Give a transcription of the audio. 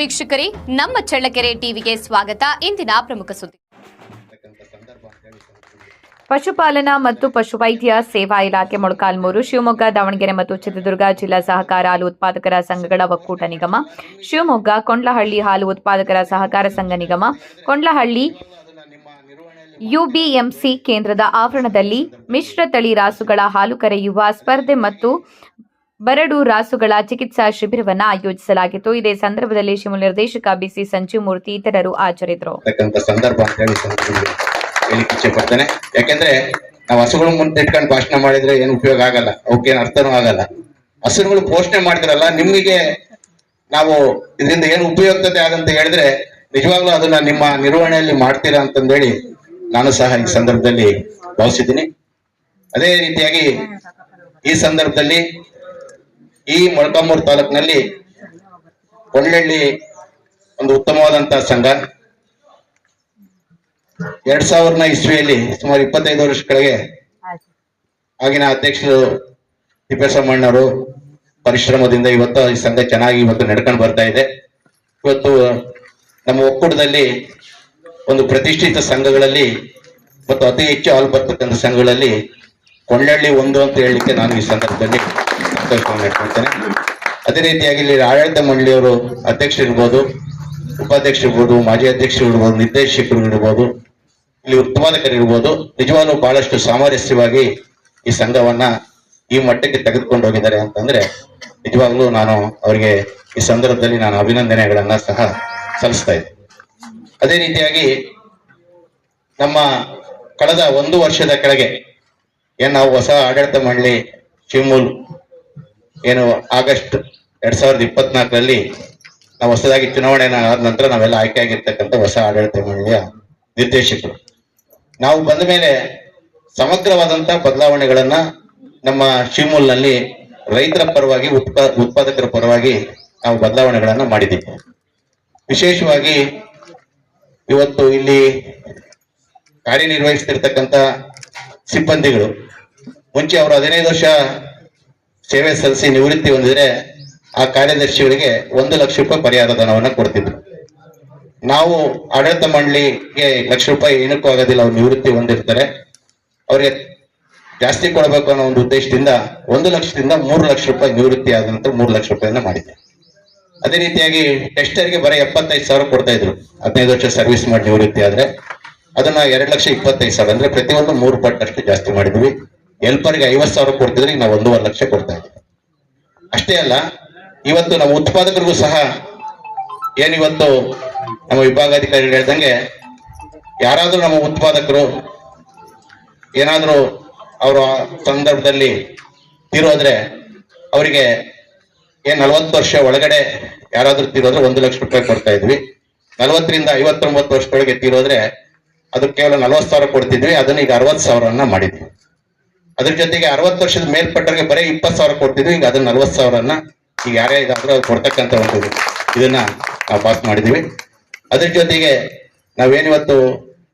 ವೀಕ್ಷಕರೇ. ನಮ್ಮ ಚಳ್ಳಕೆರೆ ಟಿವಿಗೆ ಸ್ವಾಗತ. ಇಂದಿನ ಪ್ರಮುಖ ಸುದ್ದಿ. ಪಶುಪಾಲನಾ ಮತ್ತು ಪಶುವೈದ್ಯ ಸೇವಾ ಇಲಾಖೆ ಮೊಳಕಾಲ್ಮೂರು, ಶಿವಮೊಗ್ಗ, ದಾವಣಗೆರೆ ಮತ್ತು ಚಿತ್ರದುರ್ಗ ಜಿಲ್ಲಾ ಸಹಕಾರ ಹಾಲು ಉತ್ಪಾದಕರ ಸಂಘಗಳ ಒಕ್ಕೂಟ ನಿಗಮ, ಶಿವಮೊಗ್ಗ ಕೊಂಡ್ಲಹಳ್ಳಿ ಹಾಲು ಉತ್ಪಾದಕರ ಸಹಕಾರ ಸಂಘ ನಿಗಮ, ಕೊಂಡ್ಲಹಳ್ಳಿ ಯುಬಿಎಂಸಿ ಕೇಂದ್ರದ ಆವರಣದಲ್ಲಿ ಮಿಶ್ರ ತಳಿ ರಾಸುಗಳ ಹಾಲು ಕರೆಯುವ ಸ್ಪರ್ಧೆ ಮತ್ತು ಬರಡು ರಾಸುಗಳ ಚಿಕಿತ್ಸಾ ಶಿಬಿರವನ್ನ ಆಯೋಜಿಸಲಾಗಿತ್ತು. ಇದೇ ಸಂದರ್ಭದಲ್ಲಿ ಶಿವಮೊಗ್ಗ ನಿರ್ದೇಶಕ ಬಿಸಿ ಸಂಜೀವಮೂರ್ತಿ ಇತರರು ಇರ್ತಕ್ಕಂಥ ಸಂದರ್ಭ ಅಂತ ಹೇಳಿ ಪಡ್ತೇನೆ ಯಾಕೆಂದ್ರೆ ನಾವು ಹಸುಗಳ ಮುಂದೆ ಇಟ್ಕೊಂಡು ಭಾಷಣ ಮಾಡಿದ್ರೆ ಏನು ಉಪಯೋಗ ಆಗಲ್ಲ. ಅವಕ್ಕೇನು ಅರ್ಥನೂ ಆಗಲ್ಲ. ಹಸುಗಳು ಪೋಷಣೆ ಮಾಡ್ತಿರಲ್ಲ ನಿಮಗೆ ನಾವು ಇದರಿಂದ ಏನು ಉಪಯುಕ್ತತೆ ಆಗಂತ ಹೇಳಿದ್ರೆ ನಿಜವಾಗ್ಲೂ ಅದನ್ನ ನಿಮ್ಮ ನಿರ್ವಹಣೆಯಲ್ಲಿ ಮಾಡ್ತೀರಾ ಅಂತಂದೇಳಿ ನಾನು ಸಹ ಈ ಸಂದರ್ಭದಲ್ಲಿ ಭಾವಿಸಿದ್ದೀನಿ. ಅದೇ ರೀತಿಯಾಗಿ ಈ ಸಂದರ್ಭದಲ್ಲಿ ಈ ಮೊಳಕಾಮೂರು ತಾಲೂಕಿನಲ್ಲಿ ಕೊಳ್ಳಳ್ಳಿ ಒಂದು ಉತ್ತಮವಾದಂತಹ ಸಂಘ. ಎರಡ್ ಸಾವಿರನ ಇಸ್ವಿಯಲ್ಲಿ ಸುಮಾರು ಇಪ್ಪತ್ತೈದು ವರ್ಷ ಕೆಳಗೆ ಆಗಿನ ಅಧ್ಯಕ್ಷರು ತಿಪ್ಪೇಸ್ವಾಮಣ್ಣವರು ಪರಿಶ್ರಮದಿಂದ ಇವತ್ತು ಈ ಸಂಘ ಚೆನ್ನಾಗಿ ಇವತ್ತು ನಡ್ಕೊಂಡು ಬರ್ತಾ ಇದೆ. ಇವತ್ತು ನಮ್ಮ ಒಕ್ಕೂಟದಲ್ಲಿ ಒಂದು ಪ್ರತಿಷ್ಠಿತ ಸಂಘಗಳಲ್ಲಿ ಮತ್ತು ಅತಿ ಹೆಚ್ಚು ಹಾಲು ಬರ್ತಕ್ಕಂಥ ಸಂಘಗಳಲ್ಲಿ ಕೊಳ್ಳಳ್ಳಿ ಒಂದು ಅಂತ ಹೇಳಲಿಕ್ಕೆ ನಾನು ಈ ಸಂದರ್ಭದಲ್ಲಿ ಸಂತೋಷವನ್ನು ಇಟ್ಕೊಳ್ತೇನೆ ಅದೇ ರೀತಿಯಾಗಿ ಇಲ್ಲಿ ಆಡಳಿತ ಮಂಡಳಿಯವರು ಉಪಾಧ್ಯಕ್ಷ ಇರ್ಬೋದು ಮಾಜಿ ಅಧ್ಯಕ್ಷರು ಇರ್ಬೋದು ನಿರ್ದೇಶಕರು ಇರ್ಬೋದು, ಇಲ್ಲಿ ಉತ್ಪಾದಕರು ಇರ್ಬೋದು ನಿಜವಾಗ್ಲೂ ಬಹಳಷ್ಟು ಸಾಮರಸ್ಯವಾಗಿ ಈ ಸಂಘವನ್ನ ಈ ಮಟ್ಟಕ್ಕೆ ತೆಗೆದುಕೊಂಡು ಹೋಗಿದ್ದಾರೆ ಅಂತಂದ್ರೆ ನಿಜವಾಗ್ಲೂ ನಾನು ಅವರಿಗೆ ಈ ಸಂದರ್ಭದಲ್ಲಿ ನಾನು ಅಭಿನಂದನೆಗಳನ್ನ ಸಹ ಸಲ್ಲಿಸ್ತಾ ಇದ್ದೆ. ಅದೇ ರೀತಿಯಾಗಿ ನಮ್ಮ ಕಳೆದ ಒಂದು ವರ್ಷದ ಕೆಳಗೆ ಏನ್ ನಾವು ಹೊಸ ಆಡಳಿತ ಮಂಡಳಿ ಶಿವಮೂಲ್ ಏನು, ಆಗಸ್ಟ್ ಎರಡ್ ಸಾವಿರದ ಇಪ್ಪತ್ನಾಲ್ಕರಲ್ಲಿ ನಾವು ಹೊಸದಾಗಿ ಚುನಾವಣೆ ಆದ ನಂತರ ನಾವೆಲ್ಲ ಆಯ್ಕೆ ಆಗಿರ್ತಕ್ಕಂಥ ಹೊಸ ಆಡಳಿತ ಮಂಡಳಿಯ ನಿರ್ದೇಶಕರು. ನಾವು ಬಂದ ಮೇಲೆ ಸಮಗ್ರವಾದಂತ ಬದಲಾವಣೆಗಳನ್ನ ನಮ್ಮ ಶಿವಮೂಲ್ನಲ್ಲಿ ರೈತರ ಪರವಾಗಿ, ಉತ್ಪಾ, ಉತ್ಪಾದಕರ ಪರವಾಗಿ ನಾವು ಬದಲಾವಣೆಗಳನ್ನ ಮಾಡಿದ್ದೀವಿ. ವಿಶೇಷವಾಗಿ ಇವತ್ತು ಇಲ್ಲಿ ಕಾರ್ಯನಿರ್ವಹಿಸ್ತಿರ್ತಕ್ಕಂಥ ಸಿಬ್ಬಂದಿಗಳು, ಮುಂಚೆ ಅವರು ಹದಿನೈದು ವರ್ಷ ಸೇವೆ ಸಲ್ಲಿಸಿ ನಿವೃತ್ತಿ ಹೊಂದಿದ್ರೆ ಆ ಕಾರ್ಯದರ್ಶಿಗಳಿಗೆ ಒಂದು ಲಕ್ಷ ರೂಪಾಯಿ ಪರಿಹಾರ ಧನವನ್ನು ಕೊಡ್ತಿದ್ರು. ನಾವು ಆಡಳಿತ ಮಂಡಳಿಗೆ ಲಕ್ಷ ರೂಪಾಯಿ ಏನಕ್ಕೂ ಆಗೋದಿಲ್ಲ, ಅವ್ರು ನಿವೃತ್ತಿ ಹೊಂದಿರ್ತಾರೆ. ಅವ್ರಿಗೆ ಜಾಸ್ತಿ ಕೊಡಬೇಕು ಅನ್ನೋ ಒಂದು ಉದ್ದೇಶದಿಂದ ಒಂದು ಲಕ್ಷದಿಂದ ಮೂರು ಲಕ್ಷ ರೂಪಾಯಿ ನಿವೃತ್ತಿ ಆದ ನಂತರ ಮೂರು ಲಕ್ಷ ರೂಪಾಯಿನ ಮಾಡಿದ್ದೆ ಅದೇ ರೀತಿಯಾಗಿ ಟೆಸ್ಟರ್ಗೆ ಬರೀ ಎಪ್ಪತ್ತೈದು ಸಾವಿರ ಕೊಡ್ತಾ ಇದ್ರು. ಹದಿನೈದು ವರ್ಷ ಸರ್ವಿಸ್ ಮಾಡಿ ನಿವೃತ್ತಿ ಆದ್ರೆ, ಅದನ್ನ ಎರಡು ಲಕ್ಷ ಇಪ್ಪತ್ತೈದು ಸಾವಿರ ಅಂದ್ರೆ ಪ್ರತಿಯೊಂದು ಮೂರು ಪಟ್ಟಷ್ಟು ಜಾಸ್ತಿ ಮಾಡಿದ್ವಿ. ಹೆಲ್ಪರ್ಗೆ ಐವತ್ ಸಾವಿರ ಕೊಡ್ತಿದ್ರೆ ಈಗ ನಾವು ಒಂದೂವರೆ ಲಕ್ಷ ಕೊಡ್ತಾ ಇದ್ದೀವಿ. ಅಷ್ಟೇ ಅಲ್ಲ, ಇವತ್ತು ನಮ್ಮ ಉತ್ಪಾದಕರಿಗೂ ಸಹ ಏನಿವತ್ತು ನಮ್ಮ ವಿಭಾಗಾಧಿಕಾರಿಗಳು ಹೇಳ್ದಂಗೆ, ಯಾರಾದರೂ ನಮ್ಮ ಉತ್ಪಾದಕರು ಏನಾದರೂ ಅವರ ಸಂದರ್ಭದಲ್ಲಿ ತೀರೋದ್ರೆ ಅವರಿಗೆ ಏನ್ ನಲವತ್ತು ವರ್ಷ ಒಳಗಡೆ ಯಾರಾದರೂ ತೀರೋದ್ರೆ ಒಂದು ಲಕ್ಷ ರೂಪಾಯಿ ಕೊಡ್ತಾ ಇದ್ವಿ. ನಲವತ್ತರಿಂದ ಐವತ್ತೊಂಬತ್ತು ವರ್ಷದೊಳಗೆ ತೀರೋದ್ರೆ ಅದು ಕೇವಲ ನಲವತ್ತು ಸಾವಿರ ಕೊಡ್ತಿದ್ವಿ, ಅದನ್ನ ಈಗ ಅರವತ್ತು ಸಾವಿರನ ಮಾಡಿದ್ವಿ. ಅದ್ರ ಜೊತೆಗೆ ಅರವತ್ತು ವರ್ಷದ ಮೇಲ್ಪಟ್ಟರಿಗೆ ಬರೀ ಇಪ್ಪತ್ತು ಸಾವಿರ ಕೊಡ್ತಿದ್ವಿ, ಈಗ ಅದನ್ನ ನಲ್ವತ್ತು ಸಾವಿರನ ಈಗ ಯಾರೇ ಇದಾದ್ರೂ ಅವ್ರು ಕೊಡ್ತಕ್ಕಂಥ ಒಂದು ಇದನ್ನ ನಾವು ಪಾಸ್ ಮಾಡಿದೀವಿ ಅದ್ರ ಜೊತೆಗೆ ನಾವೇನಿವತ್ತು